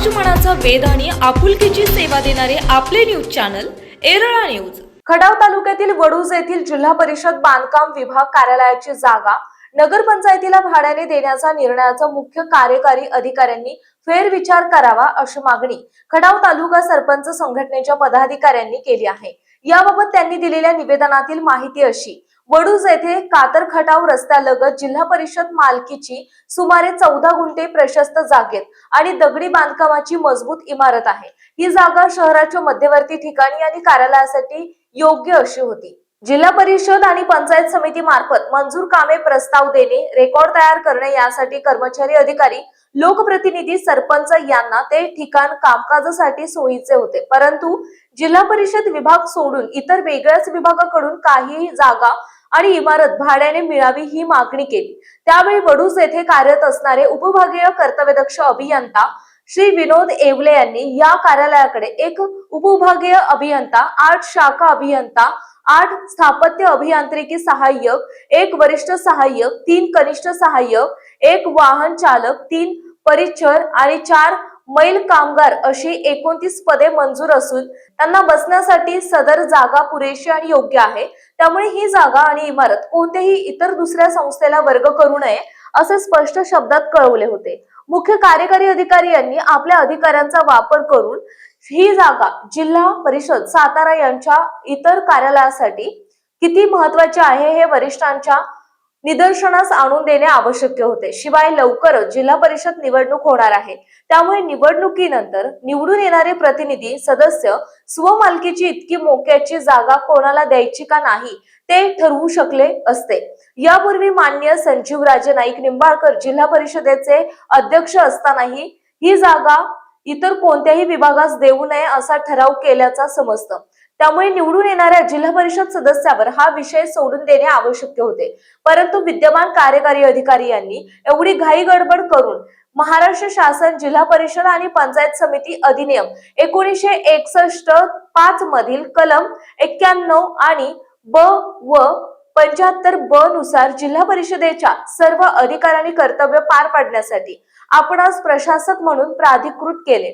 समाजमनाचा वेद आणि आपुलकीची सेवा देणारे आपले न्यूज चॅनल एरळा न्यूज. खडाव तालुक्यातील वडूज येथील जिल्हा परिषद बांधकाम विभाग कार्यालयाची जागा नगरपंचायतीला भाड्याने देण्याचा निर्णयाचा मुख्य कार्यकारी अधिकाऱ्यांनी फेरविचार करावा अशी मागणी खडाव तालुका सरपंच संघटनेच्या पदाधिकाऱ्यांनी केली आहे. याबाबत त्यांनी दिलेल्या निवेदनातील माहिती अशी वडूज येथे कातर खटाव रस्त्यालगत जिल्हा परिषद मालकीची सुमारे चौदा गुंठे प्रशस्त जागेत आणि दगडी बांधकामाची मजबूत इमारत आहे. ही जागा शहराच्या मध्यवर्ती ठिकाणी आणि कार्यालयासाठी योग्य अशी होती. जिल्हा परिषद आणि पंचायत समिती मार्फत मंजूर कामे प्रस्ताव देणे रेकॉर्ड तयार करणे यासाठी कर्मचारी अधिकारी लोकप्रतिनिधी सरपंच यांना ते ठिकाण कामकाजासाठी सोयीचे होते. परंतु जिल्हा परिषद विभाग सोडून इतर वेगळ्याच विभागाकडून काही जागा आणि इमारत भाड्याने मिळावी ही मागणी केली. त्यावेळी वडूस येथे कार्यरत असणारे उपभागीय कर्तव्यदक्ष अभियंता श्री विनोद येवले यांनी या कार्यालयाकडे एक उपविभागीय अभियंता आठ शाखा अभियंता आठ स्थापत्य अभियांत्रिकी सहाय्यक एक वरिष्ठ सहाय्यक तीन कनिष्ठ सहाय्यक एक वाहन चालक तीन परिचर आणि चार मैल कामगार अशी एकोणतीस पदे मंजूर असून त्यांना बसण्यासाठी सदर जागा पुरेशी आणि योग्य आहे. त्यामुळे ही जागा आणि इमारत कोणत्याही इतर दुसऱ्या संस्थेला वर्ग करू नये असे स्पष्ट शब्दात कळवले होते. मुख्य कार्यकारी अधिकारी यांनी आपल्या अधिकाऱ्यांचा वापर करून ही जागा जिल्हा परिषद सातारा यांच्या इतर कार्यालयासाठी किती महत्त्वाचे आहे हे वरिष्ठांच्या निदर्शनास आणून देणे आवश्यक होते. शिवाय लवकरच जिल्हा परिषद निवडणूक होणार आहे. त्यामुळे निवडणुकीनंतर निवडून येणारे प्रतिनिधी सदस्य स्वमालकीची इतकी मोक्याची जागा कोणाला द्यायची का नाही ते ठरवू शकले असते. यापूर्वी मान्य संजीवराजे नाईक निंबाळकर जिल्हा परिषदेचे अध्यक्ष असतानाही ही जागा इतर कोणत्याही विभागास देऊ नये असा ठराव केल्याचा समजतं. त्यामुळे निवडून येणाऱ्या जिल्हा परिषद सदस्यावर हा विषय सोडून देणे आवश्यक होते. परंतु विद्यमान कार्यकारी अधिकारी यांनी एवढी घाई गडबड करून महाराष्ट्र शासन जिल्हा परिषद आणि पंचायत समिती अधिनियम एकोणीसशे एकसष्ट पाच मधील कलम एक्क्याण्णव आणि ब व पंच्याहत्तर ब नुसार जिल्हा परिषदेच्या सर्व अधिकार आणि कर्तव्य पार पाडण्यासाठी आपण आज प्रशासक म्हणून प्राधिकृत केले.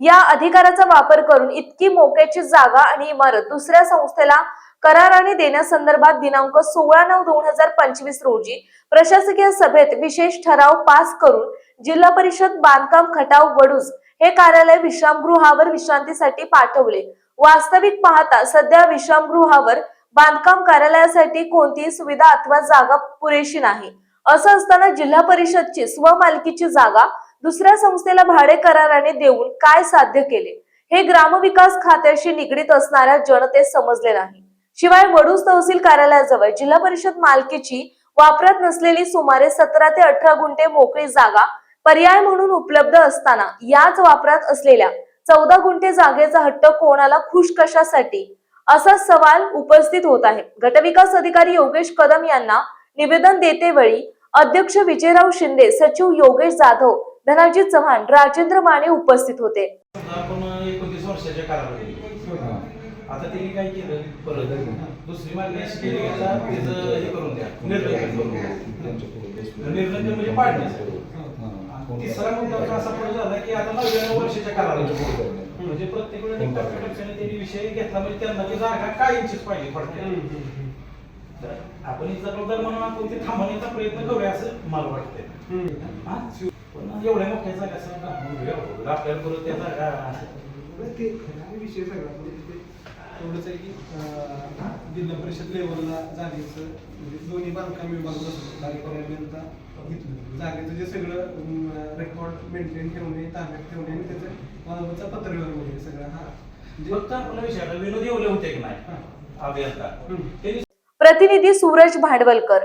या अधिकाराचा वापर करून इतकी मोक्याची जागा आणि इमारत दुसऱ्या संस्थेला कराराने देण्यासंदर्भात दिनांक सोळा नऊ दोन हजार पंचवीस रोजी प्रशासकीय सभेत विशेष ठराव पास करून जिल्हा परिषद बांधकाम खटाव वडूज हे कार्यालय विश्रामगृहावर विश्रांतीसाठी पाठवले. वास्तविक पाहता सध्या विश्रामगृहावर बांधकाम कार्यालयासाठी कोणतीही सुविधा अथवा जागा पुरेशी नाही. असं असताना जिल्हा परिषदची स्वमालकीची जागा दुसऱ्या संस्थेला भाडे कराराने देऊन काय साध्य केले? हे ग्रामविकास खात्याशी निगडीत असणाऱ्या जनतेस समजले नाही. शिवाय वडूज तहसील कार्यालयाजवळ जिल्हा परिषद मालकीची वापरत नसलेली सुमारे सतरा ते अठरा गुंठे मोकळी जागा पर्याय म्हणून उपलब्ध असताना याच वापरात असलेल्या चौदा गुंठे जागेचा हट्ट कोणाला खुश कशासाठी? असा सवाल उपस्थित होत आहे. गटविकास अधिकारी योगेश कदम यांना निवेदन देते वेळी अध्यक्ष विजयराव शिंदे सचिव योगेश जाधव धनाजी चव्हाण राजेंद्र माने उपस्थित होते. आपण एकोणतीस वर्षाच्या कालावधी आता त्यांनी काय केलं? परत दुसरी मागणी अशी केली की त्याचं हे करून द्या. निर्लंबन करून द्या. म्हणजे पाडण्याचं. तिसरा मुद्दा असा पण झाला की आता नव्याण्णव वर्षाच्या कालावधी म्हणजे प्रत्येक वेळेला पक्षाने त्यांनी विषय घेतला म्हणजे त्यांना ती जागा कायमचीच पाहिजे थोडक्यात तर आपण एक जबाबदार म्हणून आपण ते थांबवण्याचा प्रयत्न करूया असं मला वाटतंय? पण एवढ्या मोठ्या जागा. आपल्याला परत त्या जागा ते विषय सगळा म्हणजे एवढंच आहे की अं, जिल्हा परिषद लेवलला जागेचं म्हणजे दोन्ही बांधकाम विभाग बसतो कार्यकार्याने आता घेतलं जागेचं जे सगळं रेकॉर्ड मेंटेन ठेवणे ताब्यात ठेवणे आणि त्याचं पत्रव्यवहार वगैरे सगळं हा. म्हणजे फक्त आपला विनोद येवले होते की नाही? अभियंता. प्रतिनिधी सूरज भांडवलकर